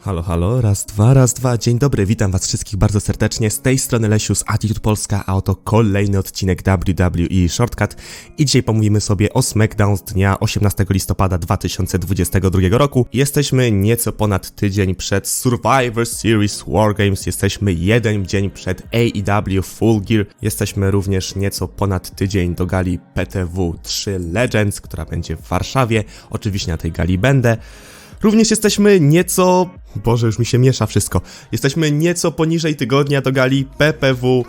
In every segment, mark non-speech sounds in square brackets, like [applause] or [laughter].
Halo, halo, raz, dwa, raz, dwa, dzień dobry, witam was wszystkich bardzo serdecznie, z tej strony Lesiu z Attitude Polska, a oto kolejny odcinek WWE Shortcut. I dzisiaj pomówimy sobie o SmackDown z dnia 18 listopada 2022 roku. Jesteśmy nieco ponad tydzień przed Survivor Series Wargames, jesteśmy jeden dzień przed AEW Full Gear, jesteśmy również nieco ponad tydzień do gali PTW 3 Legends, która będzie w Warszawie, oczywiście na tej gali będę. Również jesteśmy nieco. Boże, już mi się miesza wszystko. Jesteśmy nieco poniżej tygodnia do gali PPW.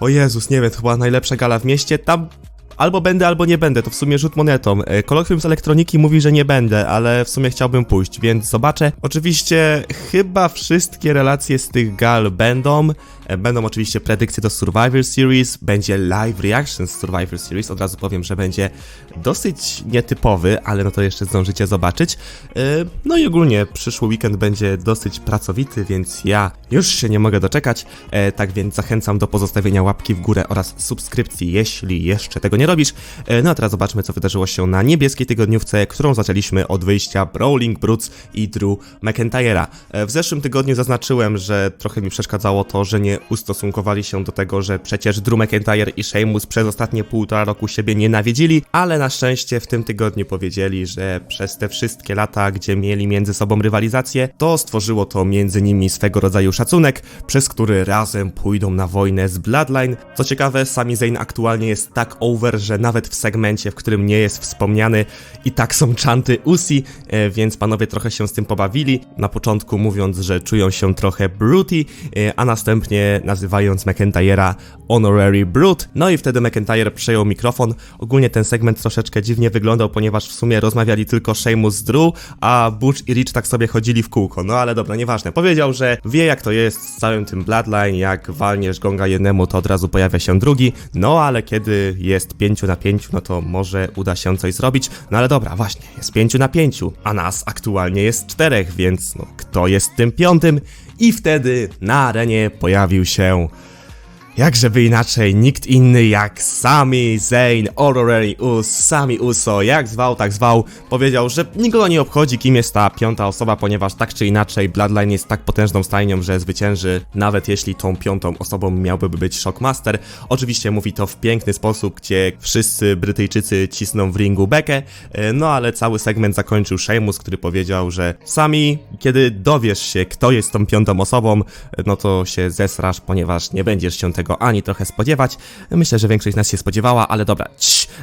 O Jezus, nie wiem, to chyba najlepsza gala w mieście. Tam albo będę, albo nie będę. To w sumie rzut monetą. E, Kolokwium z elektroniki mówi, że nie będę, ale w sumie chciałbym pójść, więc zobaczę. Oczywiście, chyba wszystkie relacje z tych gal będą. E, Będą oczywiście predykcje do Survivor Series, będzie live reaction z Survivor Series. Od razu powiem, że będzie dosyć nietypowy, ale no to jeszcze zdążycie zobaczyć. E, No i ogólnie przyszły weekend będzie dosyć pracowity, więc ja już się nie mogę doczekać. E, Tak więc zachęcam do pozostawienia łapki w górę oraz subskrypcji, jeśli jeszcze tego nie robisz. No a teraz zobaczmy, co wydarzyło się na niebieskiej tygodniówce, którą zaczęliśmy od wyjścia Brawling Brutes i Drew McIntyre'a. W zeszłym tygodniu zaznaczyłem, że trochę mi przeszkadzało to, że nie ustosunkowali się do tego, że przecież Drew McIntyre i Sheamus przez ostatnie półtora roku siebie nienawidzili, ale na szczęście w tym tygodniu powiedzieli, że przez te wszystkie lata, gdzie mieli między sobą rywalizację, to stworzyło to między nimi swego rodzaju szacunek, przez który razem pójdą na wojnę z Bloodline. Co ciekawe, Sami Zayn aktualnie jest tak over, że nawet w segmencie, w którym nie jest wspomniany, i tak są czanty Usi, e, więc panowie trochę się z tym pobawili. Na początku mówiąc, że czują się trochę bruty, e, a następnie nazywając McIntyre'a Honorary Brute. No i wtedy McIntyre przejął mikrofon. Ogólnie ten segment troszeczkę dziwnie wyglądał, ponieważ w sumie rozmawiali tylko Sheamus z Drew, a Butch i Rich tak sobie chodzili w kółko. No ale dobra, nieważne. Powiedział, że wie jak to jest z całym tym Bloodline, jak walniesz gonga jednemu, to od razu pojawia się drugi. No ale kiedy jest pięciu na pięciu, no to może uda się coś zrobić. No ale dobra, właśnie, jest pięciu na pięciu, a nas aktualnie jest czterech, więc no kto jest tym piątym? I wtedy na arenie pojawił się Jakżeby inaczej, nikt inny jak Sami Zayn, Honorary Us, Sami Uso, jak zwał, tak zwał, powiedział, że nikogo nie obchodzi kim jest ta piąta osoba, ponieważ tak czy inaczej Bloodline jest tak potężną stajnią, że zwycięży, nawet jeśli tą piątą osobą miałby być Shockmaster. Oczywiście mówi to w piękny sposób, gdzie wszyscy Brytyjczycy cisną w ringu bekę, e, no ale cały segment zakończył Sheamus, który powiedział, że Sami, kiedy dowiesz się, kto jest tą piątą osobą, no to się zesrasz, ponieważ nie będziesz się tego ani trochę spodziewać. Myślę, że większość z nas się spodziewała, ale dobra.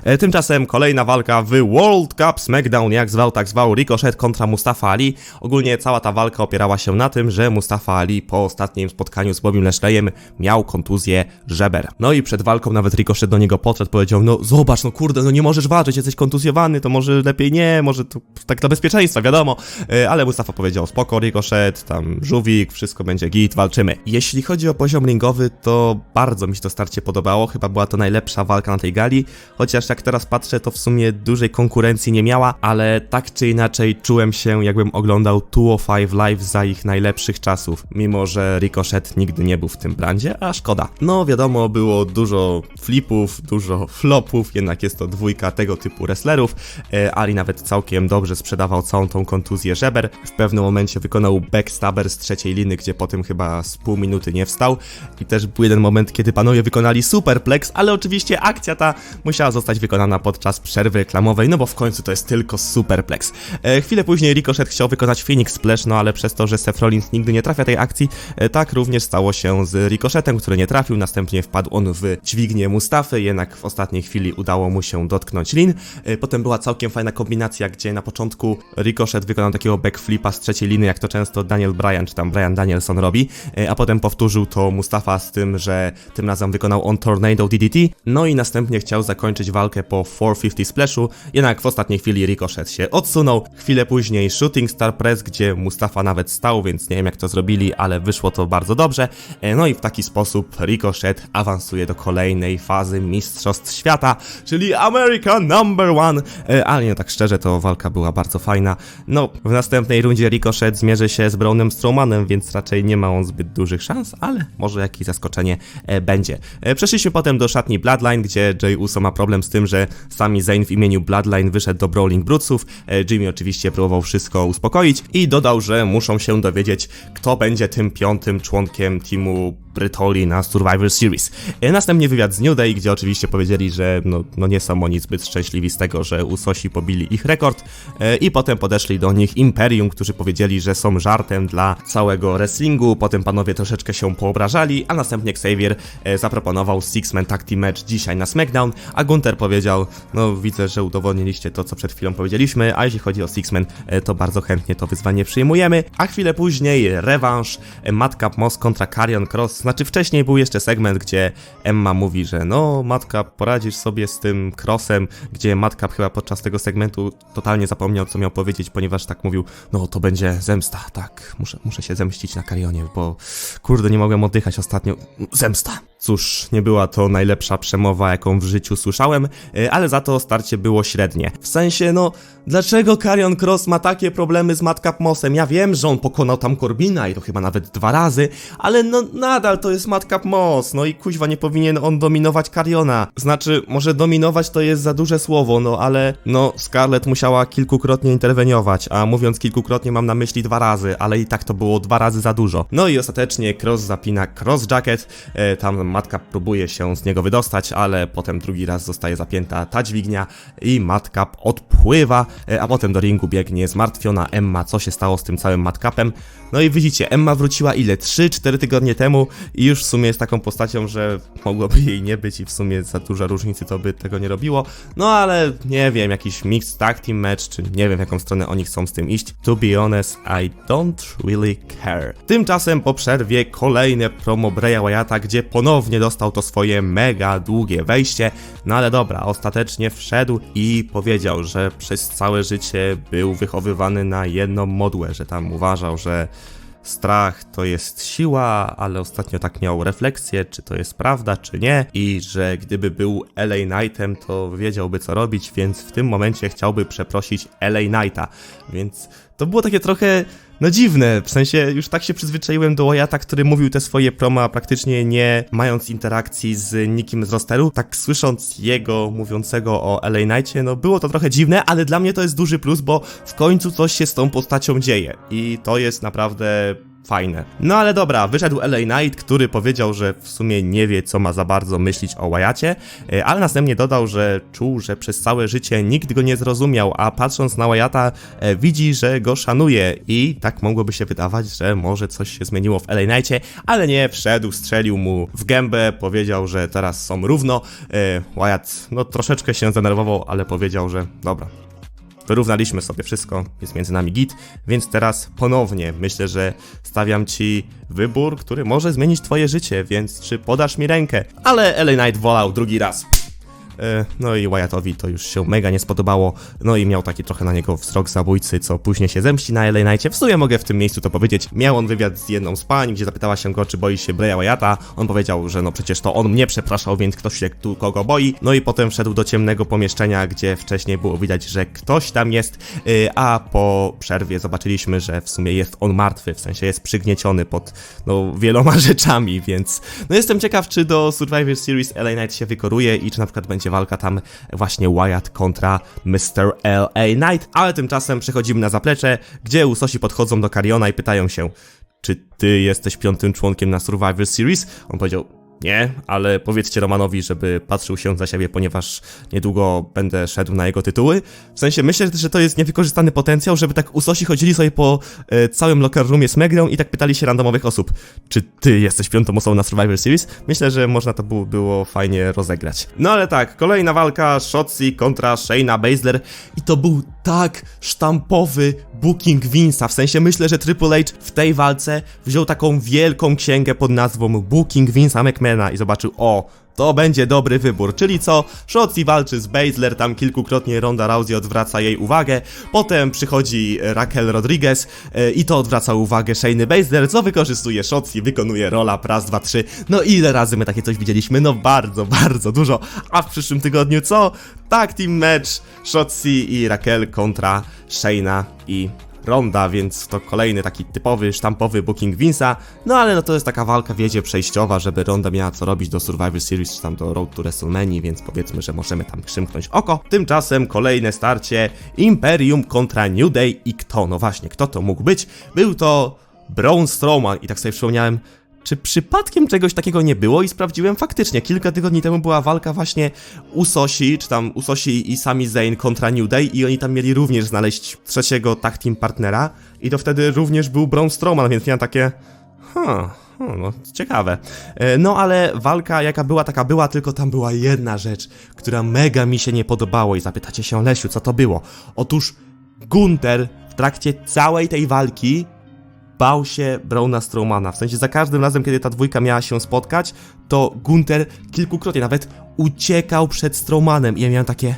E, Tymczasem kolejna walka w World Cup SmackDown, jak zwał, tak zwał, Ricochet kontra Mustafa Ali. Ogólnie cała ta walka opierała się na tym, że Mustafa Ali po ostatnim spotkaniu z Bobim Lashleyem miał kontuzję żeber. No i przed walką nawet Ricochet do niego podszedł, powiedział, no zobacz, no kurde, no nie możesz walczyć, jesteś kontuzjowany, to może lepiej nie, może to tak dla bezpieczeństwa, wiadomo. E, Ale Mustafa powiedział, spoko Ricochet, tam żółwik, wszystko będzie git, walczymy. Jeśli chodzi o poziom ringowy, to bardzo mi się to starcie podobało, chyba była to najlepsza walka na tej gali, chociaż jak teraz patrzę, to w sumie dużej konkurencji nie miała, ale tak czy inaczej czułem się, jakbym oglądał 205 Live za ich najlepszych czasów, mimo że Ricochet nigdy nie był w tym brandzie, a szkoda. No wiadomo, było dużo flipów, dużo flopów, jednak jest to dwójka tego typu wrestlerów. E, Ali nawet całkiem dobrze sprzedawał całą tą kontuzję żeber. W pewnym momencie wykonał backstabber z trzeciej liny, gdzie potem chyba z pół minuty nie wstał. I też był jeden moment, kiedy panowie wykonali superplex, ale oczywiście akcja ta musiała zostać wykonana podczas przerwy reklamowej, no bo w końcu to jest tylko superplex. E, chwilę później Ricochet chciał wykonać Phoenix Splash, no ale przez to, że Seth Rollins nigdy nie trafia tej akcji, e, tak również stało się z Ricochetem, który nie trafił, następnie wpadł on w dźwignię Mustafy, jednak w ostatniej chwili udało mu się dotknąć lin. E, Potem była całkiem fajna kombinacja, gdzie na początku Ricochet wykonał takiego backflipa z trzeciej liny, jak to często Daniel Bryan, czy tam Bryan Danielson robi, e, a potem powtórzył to Mustafa z tym, że tym razem wykonał on Tornado DDT, no i następnie chciał zakończyć walkę po 450 splashu, jednak w ostatniej chwili Ricochet się odsunął. Chwilę później Shooting Star Press, gdzie Mustafa nawet stał, więc nie wiem jak to zrobili, ale wyszło to bardzo dobrze. E, No i w taki sposób Ricochet awansuje do kolejnej fazy Mistrzostw Świata, czyli America Number One. E, Ale nie tak szczerze, to walka była bardzo fajna. No, w następnej rundzie Ricochet zmierzy się z Brownem Strowmanem, więc raczej nie ma on zbyt dużych szans, ale może jakieś zaskoczenie e, będzie. Przeszliśmy potem do szatni Bloodline, gdzie Jay Uso ma problem z tym, że sami Zayn w imieniu Bloodline wyszedł do Brawling Brutesów. E, Jimmy oczywiście próbował wszystko uspokoić i dodał, że muszą się dowiedzieć, kto będzie tym piątym członkiem teamu Brytoli na Survivor Series. E, Następnie wywiad z New Day, gdzie oczywiście powiedzieli, że no, no nie są oni zbyt szczęśliwi z tego, że Usosi pobili ich rekord. E, i potem podeszli do nich Imperium, którzy powiedzieli, że są żartem dla całego wrestlingu, potem panowie troszeczkę się poobrażali, a następnie Xavier e, zaproponował Six-Man Tag Team Match dzisiaj na SmackDown, a Gunther powiedział, no widzę, że udowodniliście to, co przed chwilą powiedzieliśmy, a jeśli chodzi o Six-Man, to bardzo chętnie to wyzwanie przyjmujemy, a chwilę później rewanż Madcap Moss kontra Karrion Cross, znaczy wcześniej był jeszcze segment, gdzie Emma mówi, że no Madcap poradzisz sobie z tym Crossem, gdzie Madcap chyba podczas tego segmentu totalnie zapomniał, co miał powiedzieć, ponieważ tak mówił, no to będzie zemsta, tak, muszę, muszę się zemścić na Karionie, bo kurde, nie mogłem oddychać ostatnio, zemsta. Cóż, nie była to najlepsza przemowa, jaką w życiu słyszałem, e, ale za to starcie było średnie. W sensie, no, dlaczego Karion Cross ma takie problemy z Madcap Mossem? Ja wiem, że on pokonał tam Corbina i to chyba nawet dwa razy, ale no nadal to jest Madcap Moss, no i kuźwa nie powinien on dominować Kariona. Znaczy, może dominować to jest za duże słowo, no ale no Scarlett musiała kilkukrotnie interweniować, a mówiąc kilkukrotnie mam na myśli dwa razy, ale i tak to było dwa razy za dużo. No i ostatecznie Cross zapina Cross Jacket, e, tam matka próbuje się z niego wydostać, ale potem drugi raz zostaje zapięta ta dźwignia i matka odpływa, e, a potem do ringu biegnie zmartwiona Emma, co się stało z tym całym madcapem. No i widzicie, Emma wróciła ile? 3-4 tygodnie temu i już w sumie jest taką postacią, że mogłoby jej nie być i w sumie za duża różnicy to by tego nie robiło. No ale nie wiem, jakiś mixed tag team match, czy nie wiem jaką stronę oni chcą z tym iść. To be honest, I don't really care. Tymczasem po przerwie kolejne promo Breya Wyatta, gdzie ponownie dostał to swoje mega długie wejście, no ale dobra, ostatecznie wszedł i powiedział, że przez całe życie był wychowywany na jedną modłę, że tam uważał, że strach to jest siła, ale ostatnio tak miał refleksję, czy to jest prawda, czy nie, i że gdyby był LA Knightem, to wiedziałby co robić, więc w tym momencie chciałby przeprosić LA Knighta. Więc to było takie trochę, no dziwne, w sensie już tak się przyzwyczaiłem do Wyatta, który mówił te swoje promo, a praktycznie nie mając interakcji z nikim z rosteru, tak słysząc jego mówiącego o LA Knightie, no było to trochę dziwne, ale dla mnie to jest duży plus, bo w końcu coś się z tą postacią dzieje. I to jest naprawdę fajne. No ale dobra, wyszedł LA Knight, który powiedział, że w sumie nie wie, co ma za bardzo myśleć o Wyacie, e, ale następnie dodał, że czuł, że przez całe życie nikt go nie zrozumiał, a patrząc na Wyatta e, widzi, że go szanuje i tak mogłoby się wydawać, że może coś się zmieniło w LA Knightie, ale nie, wszedł, strzelił mu w gębę, powiedział, że teraz są równo. E, Wyatt no troszeczkę się zdenerwował, ale powiedział, że dobra, Wyrównaliśmy sobie wszystko, jest między nami git, więc teraz ponownie myślę, że stawiam ci wybór, który może zmienić twoje życie, więc czy podasz mi rękę? Ale LA Knight wolał drugi raz. E, No i Wyattowi to już się mega nie spodobało, no i miał taki trochę na niego wzrok zabójcy, co później się zemści na LA Knightie. W sumie mogę w tym miejscu to powiedzieć. Miał on wywiad z jedną z pań, gdzie zapytała się go, czy boi się Breya Wyatta. On powiedział, że no przecież to on mnie przepraszał, więc ktoś się tu kogo boi. No i potem wszedł do ciemnego pomieszczenia, gdzie wcześniej było widać, że ktoś tam jest, y, a po przerwie zobaczyliśmy, że w sumie jest on martwy, w sensie jest przygnieciony pod no wieloma [laughs] rzeczami, więc no jestem ciekaw, czy do Survivor Series LA Knight się wykoruje i czy na przykład będzie walka tam właśnie Wyatt kontra Mr. LA Knight, ale tymczasem przechodzimy na zaplecze, gdzie Usosi podchodzą do Kariona i pytają się, czy ty jesteś piątym członkiem na Survivor Series? On powiedział, nie, ale powiedzcie Romanowi, żeby patrzył się za siebie, ponieważ niedługo będę szedł na jego tytuły. W sensie myślę, że to jest niewykorzystany potencjał, żeby tak usosi chodzili sobie po e, całym locker roomie SmackDown i tak pytali się randomowych osób, czy ty jesteś piątą osobą na Survivor Series? Myślę, że można to było, było fajnie rozegrać. No ale tak, kolejna walka Shotzi kontra Shayna Baszler i to był tak sztampowy booking Vince'a, w sensie myślę, że Triple H w tej walce wziął taką wielką księgę pod nazwą Booking Vince'a I zobaczył, o, to będzie dobry wybór, czyli co? Shotzi walczy z Baszler, tam kilkukrotnie Ronda Rousey odwraca jej uwagę, potem przychodzi Raquel Rodriguez e, i to odwraca uwagę Shayny Baszler, co wykorzystuje Shotzi, wykonuje rola, raz, dwa, trzy, no ile razy my takie coś widzieliśmy? No bardzo, [laughs] bardzo dużo, a w przyszłym tygodniu co? Tag team match Shotzi i Raquel kontra Shayna i Ronda, więc to kolejny taki typowy, sztampowy booking Vince'a, no ale no to jest taka walka, wiecie, przejściowa, żeby Ronda miała co robić do Survivor Series, czy tam do Road to WrestleMania, więc powiedzmy, że możemy tam przymknąć oko. Tymczasem kolejne starcie Imperium kontra New Day i kto? No właśnie, kto to mógł być? Był to Braun Strowman i tak sobie przypomniałem, czy przypadkiem czegoś takiego nie było i sprawdziłem faktycznie. Kilka tygodni temu była walka właśnie Usosi, czy tam Usosi i Sami Zayn kontra New Day i oni tam mieli również znaleźć trzeciego tag team partnera i to wtedy również był Braun Strowman, więc miałem takie... Huh, hmm, no ciekawe. E, No ale walka jaka była, taka była, tylko tam była jedna rzecz, która mega mi się nie podobało i zapytacie się Lesiu, co to było? Otóż Gunter w trakcie całej tej walki bał się Brauna Strowmana. W sensie za każdym razem, kiedy ta dwójka miała się spotkać, to Gunter kilkukrotnie nawet uciekał przed Strowmanem i ja miałem takie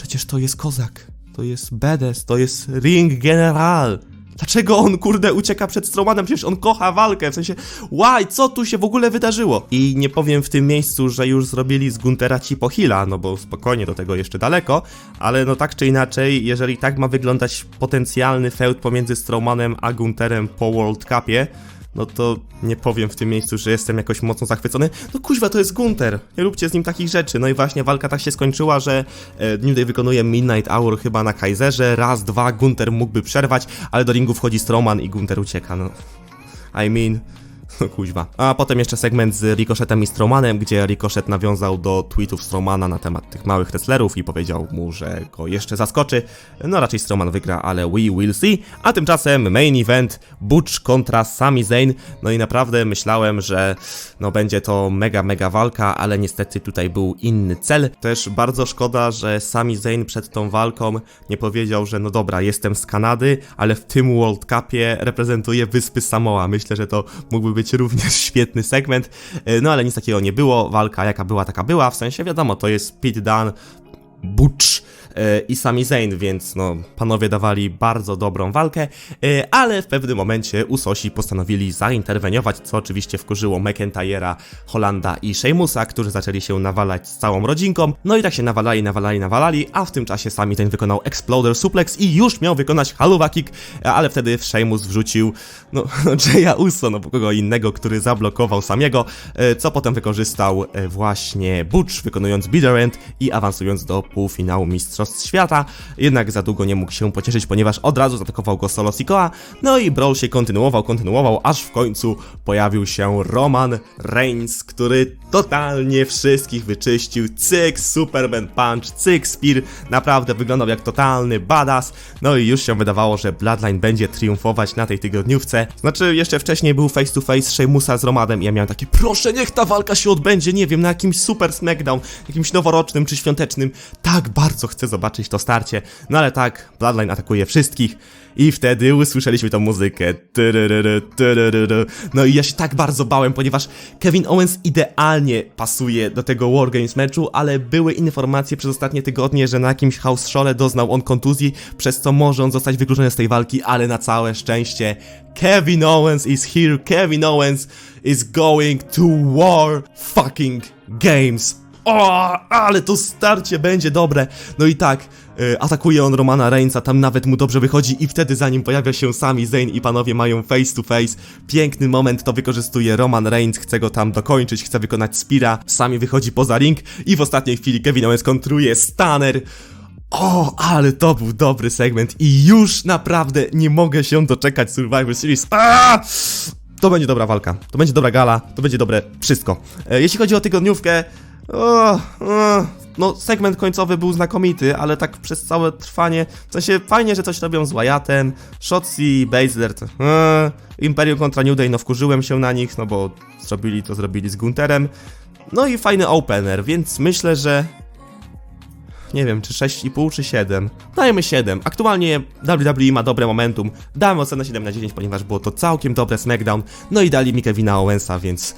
przecież to jest kozak, to jest badass, to jest ring general. Dlaczego on, kurde, ucieka przed Strowmanem? Przecież on kocha walkę, w sensie, łaj, co tu się w ogóle wydarzyło? I nie powiem w tym miejscu, że już zrobili z Guntera ci Hilla, no bo spokojnie do tego jeszcze daleko, ale no tak czy inaczej, jeżeli tak ma wyglądać potencjalny feud pomiędzy Strowmanem a Gunterem po World Cupie, no to nie powiem w tym miejscu, że jestem jakoś mocno zachwycony. No kuźwa, to jest Gunter. Nie róbcie z nim takich rzeczy. No i właśnie walka tak się skończyła, że New Day wykonuje Midnight Hour chyba na Kaiserze. Raz, dwa, Gunter mógłby przerwać, ale do ringu wchodzi Strowman i Gunter ucieka. No, I mean... No kuźwa. A potem jeszcze segment z Ricochetem i Strowmanem, gdzie Ricochet nawiązał do tweetów Strowmana na temat tych małych wrestlerów i powiedział mu, że go jeszcze zaskoczy. No raczej Strowman wygra, ale we will see. A tymczasem main event Butch kontra Sami Zayn. No i naprawdę myślałem, że no będzie to mega, mega walka, ale niestety tutaj był inny cel. Też bardzo szkoda, że Sami Zayn przed tą walką nie powiedział, że no dobra, jestem z Kanady, ale w tym World Cupie reprezentuję Wyspy Samoa. Myślę, że to mógłby być również [laughs] świetny segment. E, No ale nic takiego nie było. Walka jaka była, taka była. W sensie wiadomo, to jest Pete Dunne, Butch i Sami Zayn, więc no, panowie dawali bardzo dobrą walkę, e, ale w pewnym momencie Usosi postanowili zainterweniować, co oczywiście wkurzyło McIntyre'a, Hollanda i Sheamusa, którzy zaczęli się nawalać z całą rodzinką. No i tak się nawalali, nawalali, nawalali, a w tym czasie Sami Zayn wykonał Exploder Suplex i już miał wykonać Haluva Kick, e, ale wtedy Sheamus wrzucił, no, [laughs] no Jaya Uso, no kogo innego, który zablokował Samiego, e, co potem wykorzystał e, właśnie Butch, wykonując Bitter End i awansując do półfinału Mistrzostw Świata. Jednak za długo nie mógł się pocieszyć, ponieważ od razu zaatakował go Solo Sikoa. No i brawl się kontynuował, kontynuował, aż w końcu pojawił się Roman Reigns, który totalnie wszystkich wyczyścił. Cyk, Superman Punch, cyk, Spear. Naprawdę wyglądał jak totalny badass. No i już się wydawało, że Bloodline będzie triumfować na tej tygodniówce. Znaczy, jeszcze wcześniej był face to face Sheamusa z Romanem i ja miałem takie, proszę, niech ta walka się odbędzie, nie wiem, na jakimś super smackdown, jakimś noworocznym czy świątecznym. Tak bardzo chcę zobaczyć to starcie. No ale tak, Bloodline atakuje wszystkich. I wtedy usłyszeliśmy tą muzykę. No i ja się tak bardzo bałem, ponieważ Kevin Owens idealnie pasuje do tego Wargames meczu, ale były informacje przez ostatnie tygodnie, że na jakimś house show'le doznał on kontuzji, przez co może on zostać wykluczony z tej walki, ale na całe szczęście Kevin Owens is here. Kevin Owens is going to war fucking games. O, ale to starcie będzie dobre. No i tak, e, atakuje on Romana Reignsa, tam nawet mu dobrze wychodzi i wtedy zanim pojawia się sami Zayn i panowie mają face to face. Piękny moment to wykorzystuje Roman Reigns, chce go tam dokończyć, chce wykonać Spira, sami wychodzi poza ring i w ostatniej chwili Kevin Owens kontruje Stunner. O, ale to był dobry segment i już naprawdę nie mogę się doczekać Survivor Series. Aaaa! To będzie dobra walka, to będzie dobra gala, to będzie dobre wszystko. E, jeśli chodzi o tygodniówkę, no segment końcowy był znakomity, ale tak przez całe trwanie, w sensie fajnie, że coś robią z Wyattem, Shotzi, Baszler, Imperium kontra New Day, no wkurzyłem się na nich, no bo zrobili to, zrobili z Gunterem. No i fajny opener, więc myślę, że nie wiem, czy 6,5 czy 7. Dajmy 7. Aktualnie WWE ma dobre momentum. Damy ocenę 7 na 10, ponieważ było to całkiem dobre SmackDown. No i dali mi Kevina Owensa, więc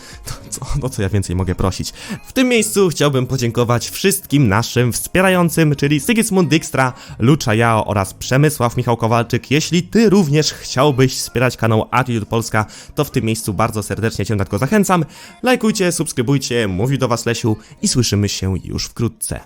to, no co ja więcej mogę prosić. W tym miejscu chciałbym podziękować wszystkim naszym wspierającym, czyli Sigismund Dijkstra, Lucza Jao oraz Przemysław Michał Kowalczyk. Jeśli ty również chciałbyś wspierać kanał Attitude Polska, to w tym miejscu bardzo serdecznie cię do zachęcam. Lajkujcie, subskrybujcie, mówi do was Lesiu i słyszymy się już wkrótce.